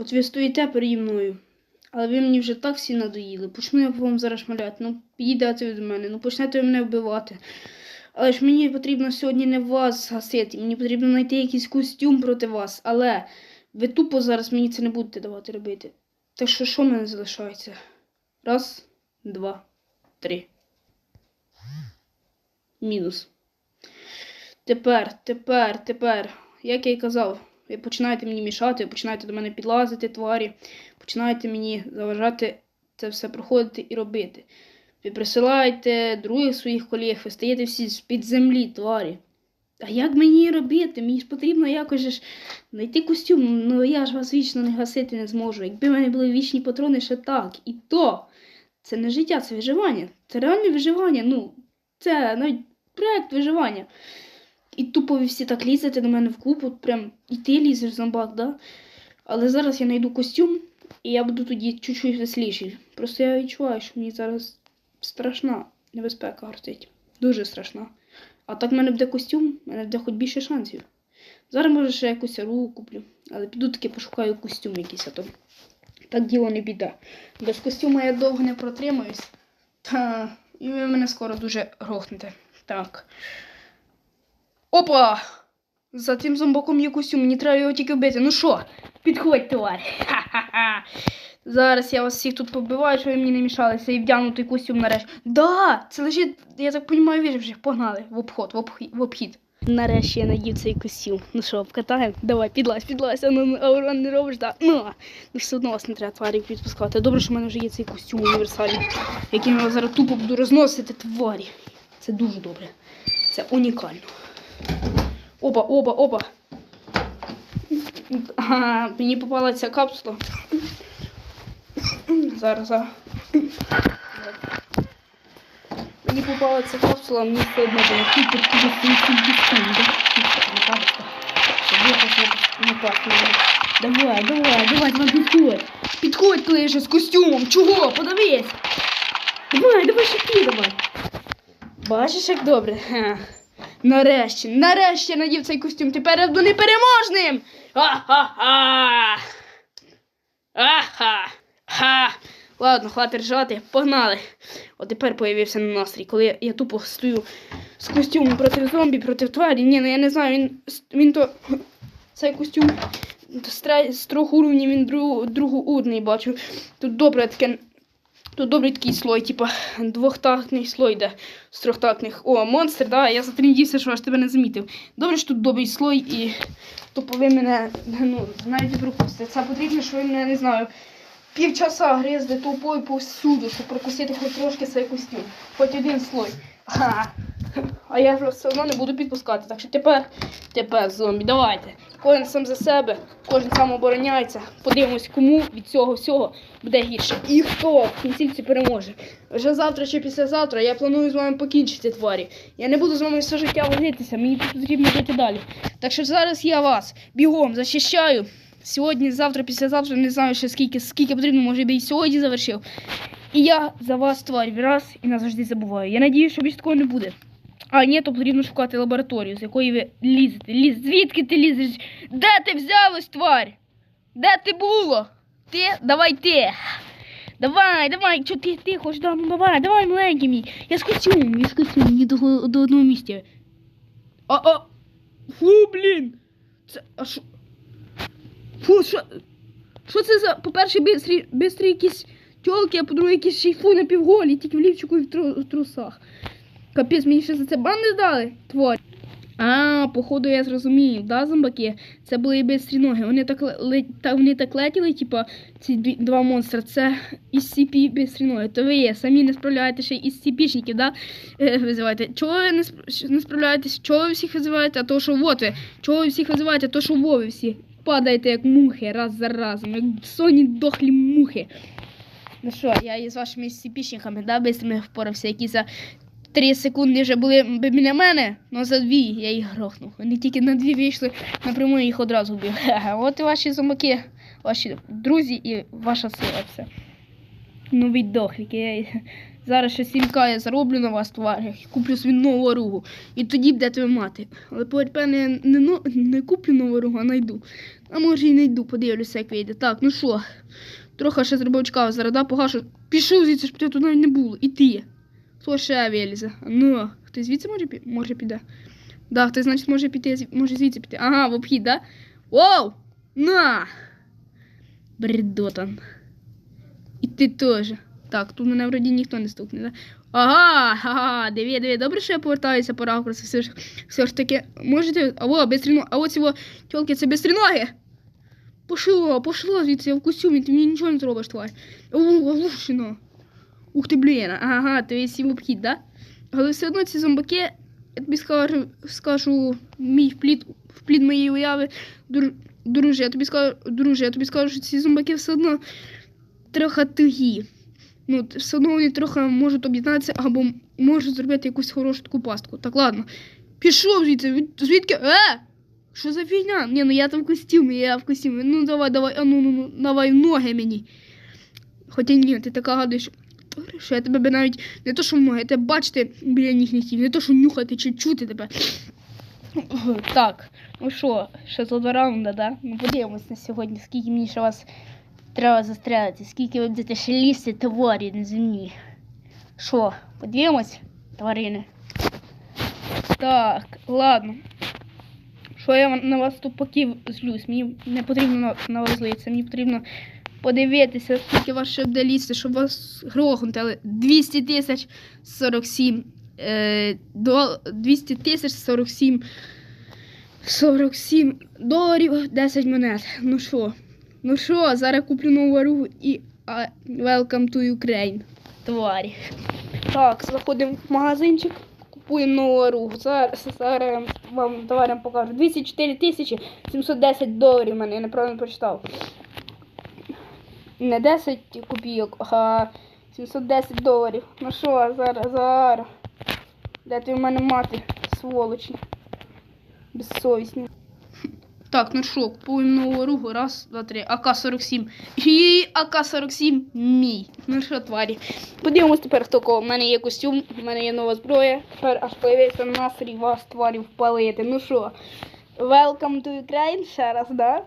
От ви стоїте переді мною, але ви мені вже так всі надоїли. Почну я вам зараз шмаляти. Ну, підійдете ви до мене, ну почнете ви мене вбивати. Але ж мені потрібно сьогодні не вас гасити, мені потрібно знайти якийсь костюм проти вас. Але ви тупо зараз мені це не будете давати робити. Так що що в мене залишається? Раз, два, три. Мінус. Тепер, тепер, тепер, як я й казав, ви починаєте мені мішати, ви починаєте до мене підлазити тварі, починаєте мені заважати це все проходити і робити. Ви присилаєте других своїх колег, ви стаєте всі з-під землі, тварі. А як мені робити? Мені ж потрібно якось ж знайти костюм. Ну я ж вас вічно не гасити не зможу. Якби в мене були вічні патрони, ще так. І то це не життя, це виживання. Це реальне виживання. Ну, це навіть проект виживання. І тупо ви всі так лізете до мене в клуб, от прям і ти лізеш зомбак, да? Але зараз я знайду костюм, і я буду тоді чуть-чуть веселіший. Просто я відчуваю, що мені зараз страшна небезпека грозить. Дуже страшна. А так в мене буде костюм, в мене буде хоч більше шансів. Зараз може ще якусь руку куплю, але піду таки пошукаю костюм якийсь, а то так діло не піде. Без костюма я довго не протримаюсь. Та і ви мене скоро дуже грохнете. Так. Опа! За цим зомбаком є костюм, мені треба його тільки вбити. Ну що, підходь, тварь. Ха-ха-ха. Зараз я вас всіх тут побиваю, щоб ви мені не мішалися і вдягнутий костюм нарешті. Да! Це лежить, я так розумію, виживших. Погнали в обход, в, обхід, в обхід. Нарешті я надів цей костюм. Ну що, обкатаємо? Давай, підлазь, підлазь, а ну аурон не робиш, так? Ну, ну все одно вас не треба тварів підпускати. Добре, що в мене вже є цей костюм універсальний, яким я зараз тупо буду розносити тварі. Це дуже добре. Це унікально. Опа, опа, опа. Ага, мені попала ця капсула. Зараз, зараз. Мені попала ця капсула, мені все одно було. Тут тут тут тут Давай, давай, давай, давай, підходь. Підходь, коли з костюмом. Чого? Подивись. Давай, давай ти, давай. Бачиш, як добре. Ха. Нарешті, нарешті я надів цей костюм. Тепер я буду непереможним. Ха-ха-ха. Аха. Ха. Ладно, хватить ржати, погнали. От тепер появився настрій, коли я, тупо стою з костюмом проти зомбі, проти тварі. Ні, ну я не знаю, він, він то. Цей костюм з трьох уровнів він друг, другоурний бачу. Тут добре таке. Тут добрий такий слой, типу двохтактний слой де з трьохтактних. О, монстр, да, я затріндівся, що аж тебе не замітив. Добре, що тут добрий слой і тупо ви мене ну, навіть не. Це потрібно, що ви мене не знаю. Півчаса гризли тупою повсюду, щоб прокусити хоч трошки цей костюм. Хоч один слой. Ха. А я вас все одно не буду підпускати. Так що тепер, тепер зомбі, давайте. Кожен сам за себе, кожен сам обороняється. Подивимось, кому від цього всього буде гірше. І хто в кінцівці переможе. Вже завтра чи післязавтра я планую з вами покінчити тварі. Я не буду з вами все життя возитися, мені потрібно жити далі. Так що зараз я вас бігом захищаю. Сьогодні, завтра, післязавтра, не знаю ще скільки, скільки потрібно, може би і сьогодні завершив. І я за вас тварь раз і назавжди забуваю. Я надію, що більше такого не буде. А ні, то потрібно шукати лабораторію, з якої ви лізете. Ліз, звідки ти лізеш? Де ти взялась, тварь? Де ти було? Ти? Давай ти. Давай, давай, що ти, ти хочеш, да, ну давай, давай, маленький мій. Я з я з мені до, до одного місця. А, а, фу, блін. Це, а що? Фу, що? Що це за, по-перше, бистрі, бистрі якісь тьолки, а по-друге, якісь ще й фу напівголі, тільки в лівчику і в, тру, в трусах. Капець, мені ще за це бан не дали, тварь. А, походу, я зрозумів, да, зомбаки? Це були бистрі ноги. Вони так, ле- та, вони так летіли, типа, ці два монстри. Це SCP бистрі ноги. То ви є, самі не справляєте ще із SCP-шників, да? Е, визиваєте. Чого ви не, сп- не справляєтесь? Чого ви всіх визиваєте? А то, що вот ви. Чого ви всіх визиваєте? А то, що во ви всі. Падаєте як мухи раз за разом, як соні дохлі мухи. Ну що, я із вашими SCP-шниками, да, бистрими впорався, які за Три секунди вже були біля мене, але за дві я їх грохнув. Вони тільки на дві вийшли, напряму я їх одразу вбив. От і ваші зомбаки, ваші друзі і ваша сила все. Ну, віддохліки. Я... Зараз ще 7к я зароблю на вас, тварі, і куплю собі нову оругу. І тоді будете ви мати. Але певне, я не, но- не куплю нову оругу, а найду. А може і не йду, подивлюся, як вийде. Так, ну що, трохи ще зробив чекав, зарада погашу. Пішов звідси, щоб тут навіть не було. І ти. Хто ще? Ну, хтось звідси може, може піде? Да, хтось, значить, може піти, може звідси піти. Ага, в обхід, да? Воу! На! Бредотан. І ти теж. Так, тут мене вроді ніхто не стукне, да? Ага, ага, диви, диви, добре, що я повертаюся по ракурсу. Все ж, все ж таки, можете. А во, бистріно, а от тілки, це бистріноги. Пошло, пошло звідси, я в костюмі, ти мені нічого не зробиш, тварь. О, лущено. Ух ти, блін, ага, ти весь в обхід, да? Але все одно ці зомбаки, я тобі скажу, скажу мій вплід, вплід моєї уяви, дру, друже, я тобі скажу, друже, я тобі скажу, що ці зомбаки все одно трохи тугі. Ну, все одно вони трохи можуть об'єднатися або можуть зробити якусь хорошу таку пастку. Так, ладно. Пішов звідси, звідки? Е! Що за фігня? Ні, ну я там в костюмі, я в костюмі. Ну давай, давай, а ну, ну, ну, давай ноги мені. Хоча ні, ти така гадуєш, що- що я тебе би навіть не то, що в я тебе бачити біля не хотів, не то, що нюхати чи чути тебе. Так, ну що, ще за два раунда, да? Ну подивимось на сьогодні, скільки мені ще вас треба застрелити, скільки ви будете ще лізти тварі на землі. Що, подивимось, тварини? Так, ладно. Що я на вас тут поків злюсь? Мені не потрібно на вас злитися, мені потрібно подивитися, скільки вас ще буде лізти, щоб вас грохнути, але 200 тисяч 47 е, 200 тисяч 47 47 доларів 10 монет. Ну що? Ну що, зараз куплю нову оругу і а, welcome to Ukraine. Тварі. Так, заходимо в магазинчик, купуємо нову оругу. Зараз, зараз вам товарям покажу. 204 тисячі 710 доларів мене, я неправильно прочитав. Не 10 копійок, а 710 доларів. Ну що, зараз, зараз. Де ти в мене мати, сволочі? Безсовісні. Так, ну що, купуємо нову оругу. Раз, два, три. АК-47. І АК-47 мій. Ну що, тварі. Подивимось тепер, хто кого. У мене є костюм, у мене є нова зброя. Тепер аж появився настрій вас, тварів, впалити. Ну що, welcome to Ukraine. Ще раз, да?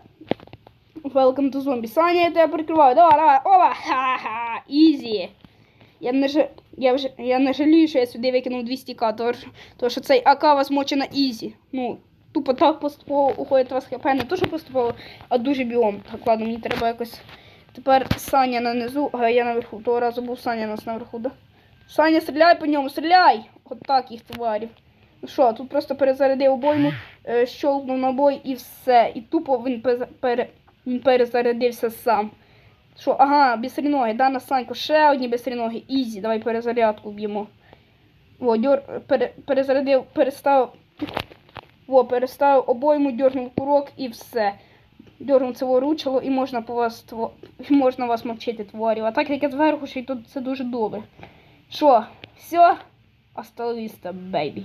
Welcome to zombie. Саня, я тебе прикриваю. Давай, давай. Опа! Ха-ха! Ізі. Я не, ж... я, вже... я не жалію, що я сюди викинув 200к, тому що, тому що цей АК вас моче на ізі. Ну, тупо так поступово уходить у вас хп, не то, що поступово, а дуже біом. Так, ладно, мені треба якось. Тепер Саня на низу, а я наверху. Того разу був Саня нас наверху, да? Саня, стріляй по ньому, стріляй! От так їх тварів. Ну що, тут просто перезарядив обойму, е, щолкнув набой і все. І тупо він пере... він перезарядився сам. Що, ага, бістріноги, да, на Саньку, ще одні бістріноги, ізі, давай перезарядку б'ємо. О, дьор, пере, перезарядив, перестав. О, перестав обойму, дьорнув курок і все. Дьорнув це ручало і можна по вас і можна вас мовчити творів. А так як я зверху, ще й тут це дуже добре. Що, все? Осталista, бейбі.